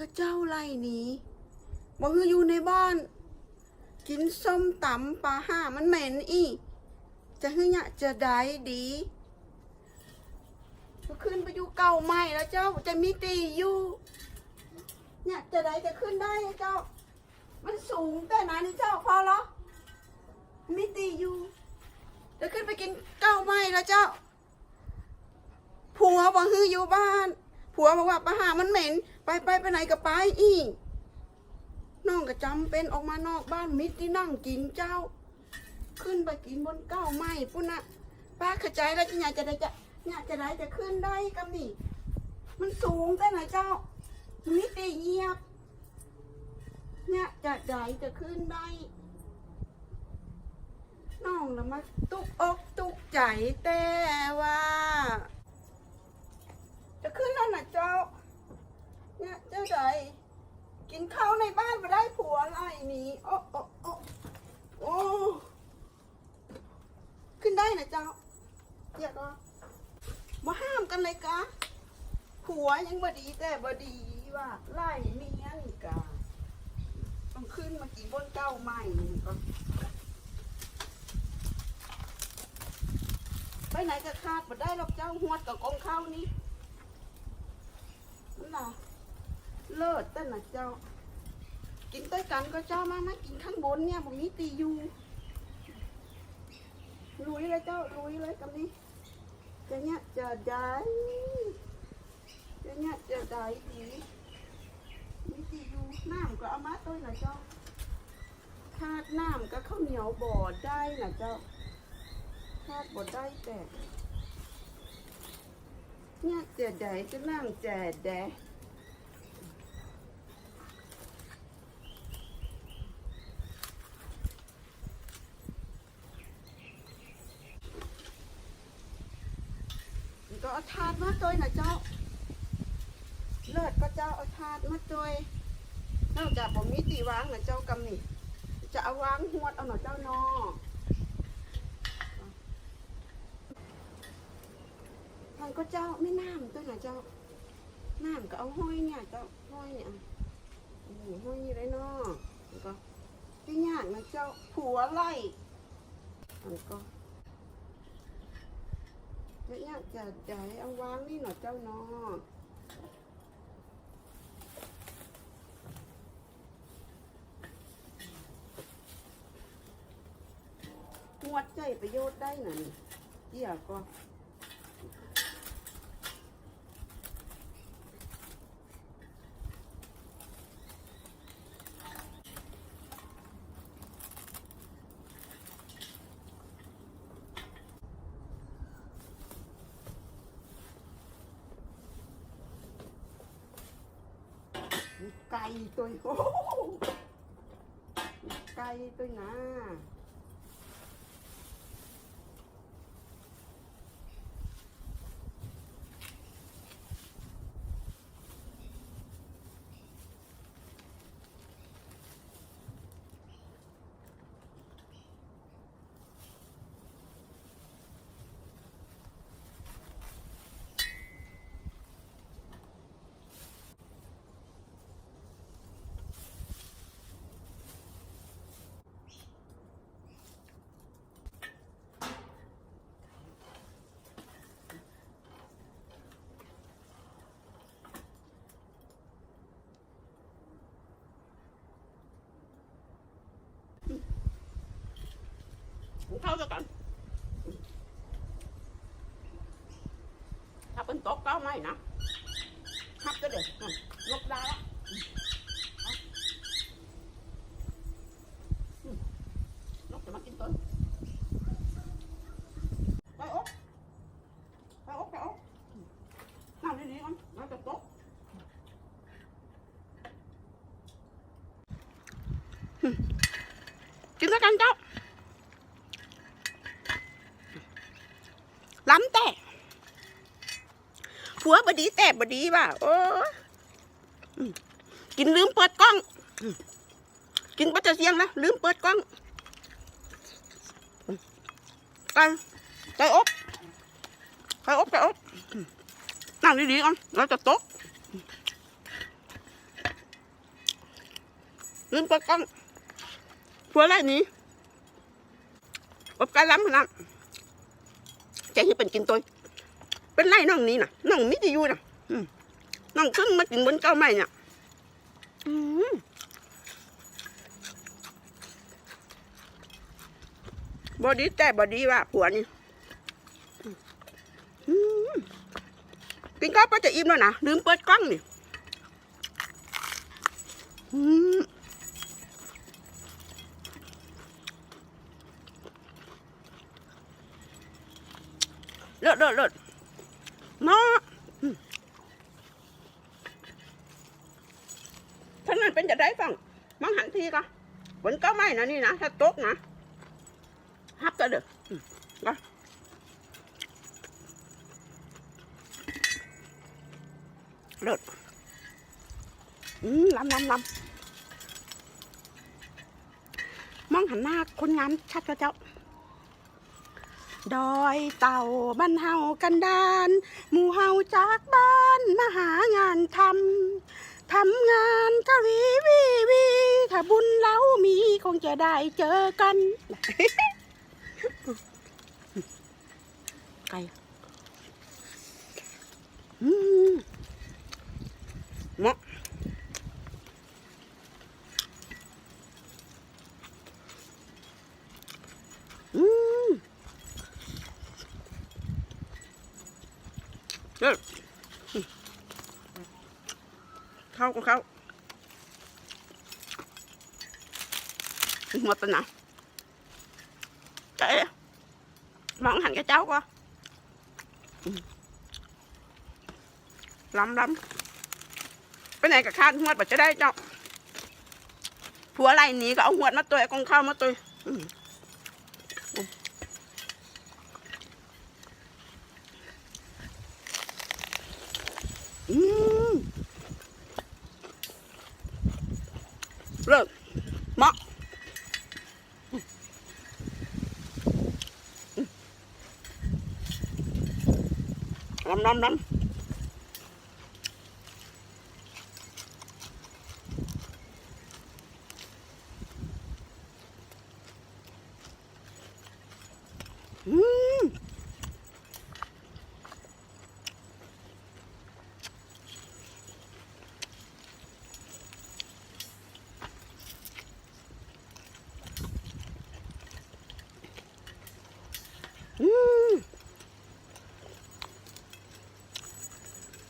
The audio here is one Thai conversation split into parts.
ข้าเจ้าไล่นี้บ่คืออยู่ในบ้าน กินส้มตำปลาห่ามันเหม็นอีจะคือเนี่ยจะได้ดีก็ขึ้นไปอยู่เก่าใหม่แล้วเจ้าจะมีตีอยู่เนี่ยจะได้จะขึ้นได้เจ้า มันสูงแต่ไหนนี่เจ้าพอเหรอมีตีอยู่จะขึ้นไปกินเก่าใหม่แล้วเจ้าผัวบอกฮืออยู่บ้าน ผัวบอกว่าปลาหามันเหม็น ไปไปไปไหนก็ไปอีน้องก็จำเป็นออกมานอกบ้านมิตรที่นั่งกินเจ้า ขึ้นไปกินบนเก้าไม้ปุ่นนะป้าเข้าใจแล้วที่อยาจะได้จะอยาจะได้จะขึ้นได้กับนี่มันสูงแต่ไหนเจ้ามิตรเงียบเนี่ยจะได้จะขึ้นได้น้องละมาตุกอกตุกใจแต่ว่าะขึ้นแล้วนะเจ้า เนี่ยเจ้าใดกินข้าวในบ้านมาได้ผัวอะไรนี่โอ้โอ้โอ้โอ้ขึ้นได้นะเจ้าอยากก็มาห้ามกันเลยกะผัวยังบดีแต่บดีว่าไล่เมียนี่กะต้องขึ้นมากินบนเก้าไม้นี่ก็ไปไหนก็คาดมาได้หรอกเจ้าหัวดกับกองข้าวนี้ นั่นล่ะเลิศแต่นะเจ้า กินใต้กันก็เจ้ามามากินข้างบนเนี่ยผมมีตีอยู่ลุยเลยเจ้าลุยเลยกับนี้จะเนี่ยจะได้จะเนี่ยจะได้ดีมีตีอยู่น้ำก็เอามาต้วยนะเจ้าคาดน้ำก็ข้าวเหนียวบอดได้นะเจ้าคาดบอดได้แต่ เนี่ยจ็ดแดดจะนั่งแจดแดดก็เอาถาดมาตัวนะเจ้า เลิศก็เจ้าเอาถาดมาตัวนอกจากผมมีตีวางนะเจ้ากำนี่จะเอาวางหวดเอาหน่อเจ้านอ ทาง ก็เจ้าไม่น้ำตัวไหนะเจ้าน้ำก็เอาห้อยเนี่ยเจ้าห้อยเนี่ยโอ้โหห้อยนี่เลยเนาะแล้วก็ที่ยากนะเจ้าผัวไล่แล้วก็จะยากจะใจเอาวางนี่หน่อยเจ้าเนาะหวดใจประโยชน์ได้หน่อยเดี๋ยวก็ ไก่ตัวโอ้โหไก่ตัวนะ เข้าจะกันถ้าเป็นโต๊ะก็ไม่นะฮับก็เด็ดลบได้ละนกจะ มากินต้นไปอ๊กไปอ๊กไปอ๊กนั่งดีๆกันแล้วจะโต๊ะกินด้วยกันเจ้าล้ำแต่ผัวบดีแต่บดีว่ะโอ้กินลืมเปิดกล้อง กินปัจจะเสียงนะลืมเปิดกล้องไปไปอบไปอบไปอบนั่งดีๆก่อนเราจะตกลืมเปิดกล้องผัวไรนี้อบการล้ำขนาด จที่เป็นกินตัวเป็นไรน้องนี้นะน้องมิจะอยู่นะน้องขึ้นมากินบนเก้าไม้เนี่ยบอดีแต่บอดีว่าผัวนี่กินข้าวปจะอิ่มแล้วนะลืมเปิดกล้องนี่อืมเลิศเลิศเลิศมาอืมท่านนั้นเป็นจะได้ฟังมังหันทีก็ฝนก็ไม่นะนี่นะถ้าตกนะฮับก็เด้อมก็เลิศอืมล้ำล้ำล้ำมองหันหน้าคนงามชัดเจ้า ดอยเต่าบ้านเฮากันดานหมู่เฮาจากบ้านมาหางานทำทำงานกะวีวีวีถ้าบุญเรามีคงจะได้เจอกัน ไก่อืมเหมาะอืม เลิก เข้าก็เข้าหมดแล้วนะเจ๊มองหัน cái cháu qua lắm lắm cái này cả khan huột bảo cho đây cho phúa này ní có ông huột mất tôi con khao mất tôi ừ. Ừ. เลิกมาน้ำน้ำน้ำ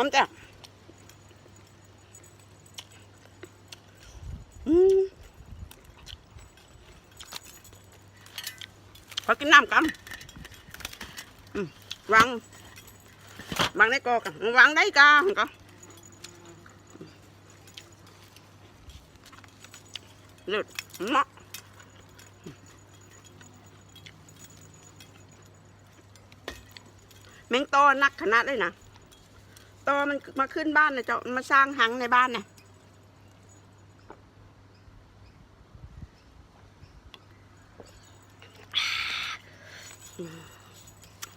น้ำจ้ะขอกินน้ำกันวางวางในกอกันวางได้ก็ก็เลือดเนาะเมงโตนักขนาดเลยนะ ตอมันมาขึ้นบ้านนะเจ้ามันมาสร้างหังในบ้านเนี่ย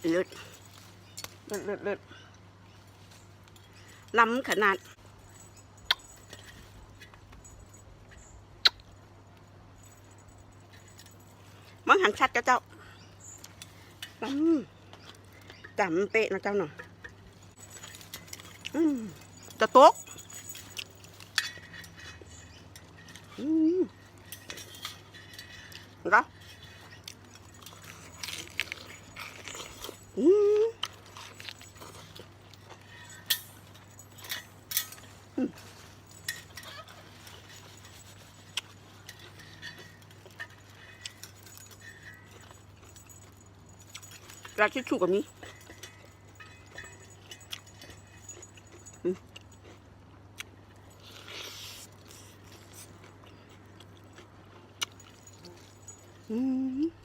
เลือดเลือดเลือดล้ำขนาดมังหันชัดเจ้าเจ้าจำเป๊ะนะเจ้าหน่อย อืมจะตกอืมก็อืมอืมรา 嗯。